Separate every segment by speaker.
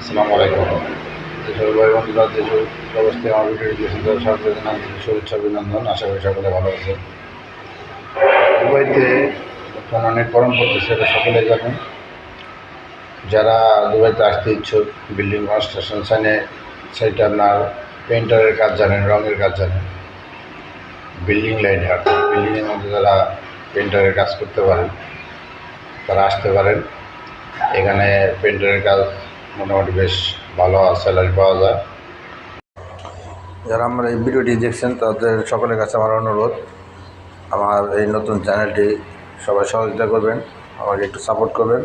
Speaker 1: আসসালামু আলাইকুম। ভাই বন্ধুরা অবস্থায় আমার শুভেচ্ছা অভিনন্দন। আশা করি সকলে ভালো আছে দুবাইতে বর্তমানে অনেক গরম পড়তেছে সকলে জানেন। যারা দুবাইতে আসতে ইচ্ছুক, বিল্ডিং কনস্ট্রাকশন সাইনে সেটা আপনার পেন্টারের কাজ জানেন, রঙের কাজ জানেন। বিল্ডিং লাইনে অর্থাৎ বিল্ডিংয়ের মধ্যে যারা পেন্টারের কাজ করতে পারেন, তারা আসতে পারেন। এখানে পেন্টারের কাজ মোটামুটি বেশ ভালো স্যালারি পাওয়া যায়। যারা আমার এই ভিডিওটি দেখছেন, তাদের সকলের কাছে আমার অনুরোধ, আমার এই নতুন চ্যানেলটি সবাই সহযোগিতা করবেন, আমাকে একটু সাপোর্ট করবেন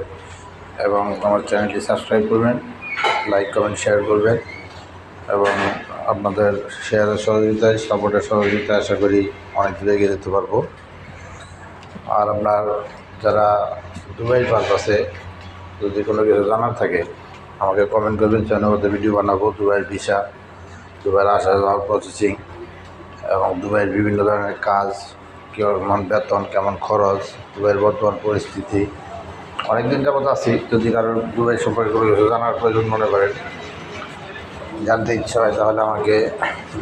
Speaker 1: এবং আমার চ্যানেলটি সাবস্ক্রাইব করবেন লাইক কমেন্ট শেয়ার করবেন এবং আপনাদের শেয়ারের সহযোগিতায় সাপোর্টের সহযোগিতায় আশা করি অনেক দূরে এগিয়ে যেতে পারব। আর আপনার যারা দুবাই পারপাসে যদি কোনো কিছু জানার থাকে আমাকে কমেন্ট করবেন চ্যানেলের ভিডিও বানাবো, দুবাইয়ের ভিসা দুবাইয়ের আসা যাওয়ার প্রসেসিং এবং দুবাইয়ের বিভিন্ন ধরনের কাজ, কেমন বেতন, কেমন খরচ, দুবাইয়ের বর্তমান পরিস্থিতি। অনেক দিন যাবত আছি, যদি কারোর দুবাই সম্পর্কে কোনো কিছু জানার প্রয়োজন মনে করেন, জানতে ইচ্ছা হয়, তাহলে আমাকে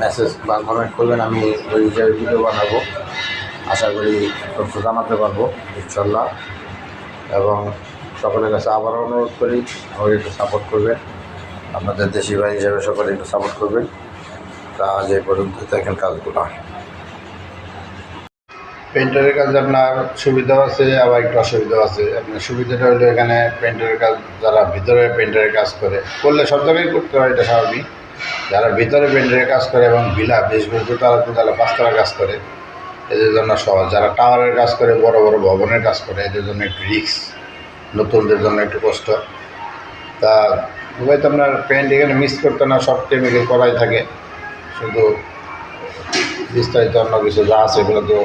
Speaker 1: মেসেজ বা কমেন্ট করবেন, আমি ওই হিসাবে ভিডিও বানাবো। আশা করি তথ্য জানাতে পারব, ইনশাল্লাহ। এবং সকলের কাছে আবার অনুরোধ করি আমাকে একটু সাপোর্ট করবেন। আপনাদের দেশি ভাই হিসাবে সকলে একটু সাপোর্ট করবেন। তা এই পর্যন্ত দেখেন কাজগুলো। পেন্টারের কাজে আপনার সুবিধাও আছে, আবার একটু অসুবিধাও আছে। আপনার সুবিধাটা হলো এখানে পেন্টারের কাজ, যারা ভিতরে পেন্টারের কাজ করে, করলে সব জায়গায় করতে হয়, এটা স্বাভাবিক। যারা ভিতরে পেন্টারের কাজ করে এবং ভিলা বেশ বেশ তারা তো তারা পাঁচতলা কাজ করে। এদের জন্য সহজ। যারা টাওয়ারের কাজ করে, বড় বড় ভবনের কাজ করে, এদের জন্য একটু রিক্স নতুনদের জন্য একটু কষ্ট। তা দুবাইতে আপনার পেন্ট এখানে মিস করতে না, সব কেমিক্যাল করাই থাকে। শুধু বিস্তারিত অন্য কিছু যা আছে এগুলো তো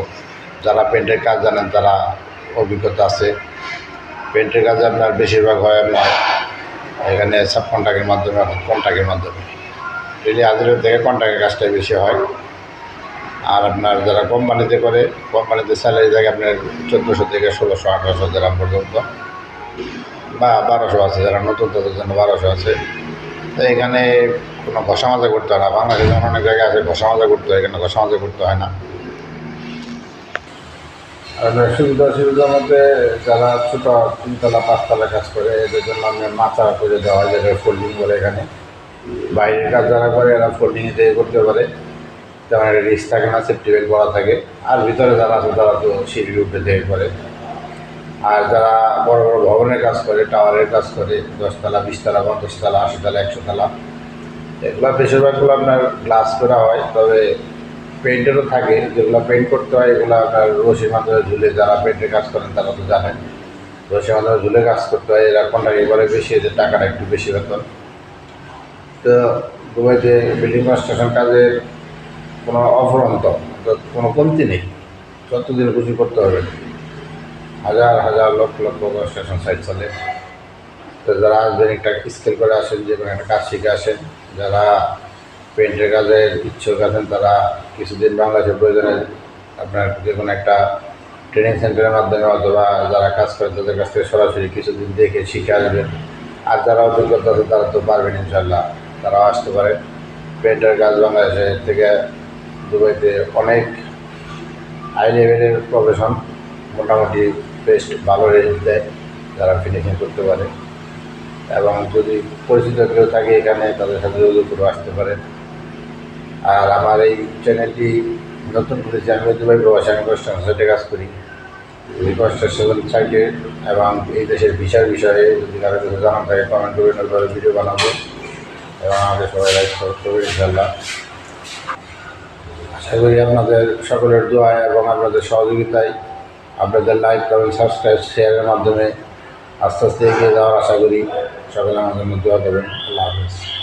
Speaker 1: যারা পেন্টের কাজ জানেন তারা অভিজ্ঞতা আছে। পেন্টের কাজ আপনার বেশিরভাগ হয় আপনার এখানে সাব কন্ট্রাক্টের মাধ্যমে এখন কন্ট্রাক্টের মাধ্যমে। ডেলি হাজিরের থেকে কন্ট্রাক্টের কাজটাই বেশি হয়। আর আপনার যারা কোম্পানিতে করে কোম্পানিতে স্যালারি থাকে আপনার চোদ্দোশো থেকে ষোলোশো, আঠারোশো গ্রাম পর্যন্ত। বা বারোশো আছে, যারা নতুন তাদের জন্য বারোশো আছে। তো এখানে কোনো ঘষা মাজা করতে হয় না। বাংলাদেশে যেমন অনেক জায়গায় আছে ঘষা মাজা করতে হয় এখানে ঘষা মাজা করতে হয় না। সুবিধা অসুবিধার মধ্যে যারা ছোটো তিনতলা, পাঁচতলা কাজ করে, এদের জন্য আমি মাচা করে দেওয়া হয়, যেটা ফোল্ডিং বলে এখানে। বাইরের কাজ যারা করে, এরা ফোল্ডিংয়ে দিয়ে করতে পারে। তেমন একটা রিস্ক থাকে না সেফটি বেল্ট করা থাকে। আর ভিতরে যারা আছে, তারা তো সিঁড়ির উপরে থেকে করে। আর যারা বড় বড় ভবনের কাজ করে, টাওয়ারের কাজ করে, দশতলা, বিশতলা, পঞ্চাশতলা, আশিতলা, একশোতলা, এগুলো বেশিরভাগগুলো আপনার গ্লাস করা হয়। তবে পেন্টেরও থাকে, যেগুলো পেন্ট করতে হয়, এগুলো আপনার রশির মাধ্যমে ঝুলে যারা পেন্টের কাজ করেন তারা তো জানেন। রশির মাধ্যমে ঝুলে কাজ করতে হয়, এরা কন্ট্রাক্ট এবারে বেশি, এদের টাকাটা একটু বেশি বেতন। তো দুবাইতে বিল্ডিং কনস্ট্রাকশন কাজের কোনো অফরন্ত, কোনো কমতি নেই। যতদিন খুশি করতে হবে। হাজার হাজার লক্ষ লক্ষ কনস্ট্রাকশন সাইট চলে। তো যারা আসবেন, একটা স্কেল করে আসেন, যে কোনো একটা কাজ শিখে আসেন। যারা পেন্টের কাজের ইচ্ছুক আছেন, তারা কিছুদিন বাংলাদেশের প্রয়োজনে আপনার যে কোনো একটা ট্রেনিং সেন্টারের মাধ্যমে অথবা যারা কাজ করেন, তাদের কাছ থেকে সরাসরি কিছুদিন দেখে শিখে আসবেন। আর যারা অভিজ্ঞতা আছে, তারা তো পারবেন ইনশাল্লাহ তারাও আসতে পারে। পেন্টের কাজ বাংলাদেশের থেকে দুবাইতে অনেক হাই লেভেলের প্রফেশন মোটামুটি বেস্ট ভালো রেঞ্জ দেয়, যারা ফিনিশিং করতে পারে। এবং যদি পরিচিত কেউ থাকে এখানে, তাদের সাথে যোগাযোগ করে আসতে পারেন আর আমার এই চ্যানেলটি নতুন করেছি, আমি দুবাই প্রবাসী আমি কনস্ট্রাকশন সাইটে কাজ করি। এই কনস্ট্রাকশন সাইটে এবং এই দেশের ভিসার বিষয়ে যদি কারও কিছু জানার থাকে কমেন্ট করবেন ওইভাবে ভিডিও বানাবো। এবং আমাদের সবাই লাইক করবে ইনশাল্লাহ আশা করি আপনাদের সকলের দোয়া এবং আপনাদের সহযোগিতায় আপনাদের লাইক কমেন্ট সাবস্ক্রাইব শেয়ারের মাধ্যমে আস্তে আস্তে এগিয়ে যাওয়ার আশা করি সকলে আমাদের মধ্যে দোয়া করবেন। আল্লাহ হাফিজ।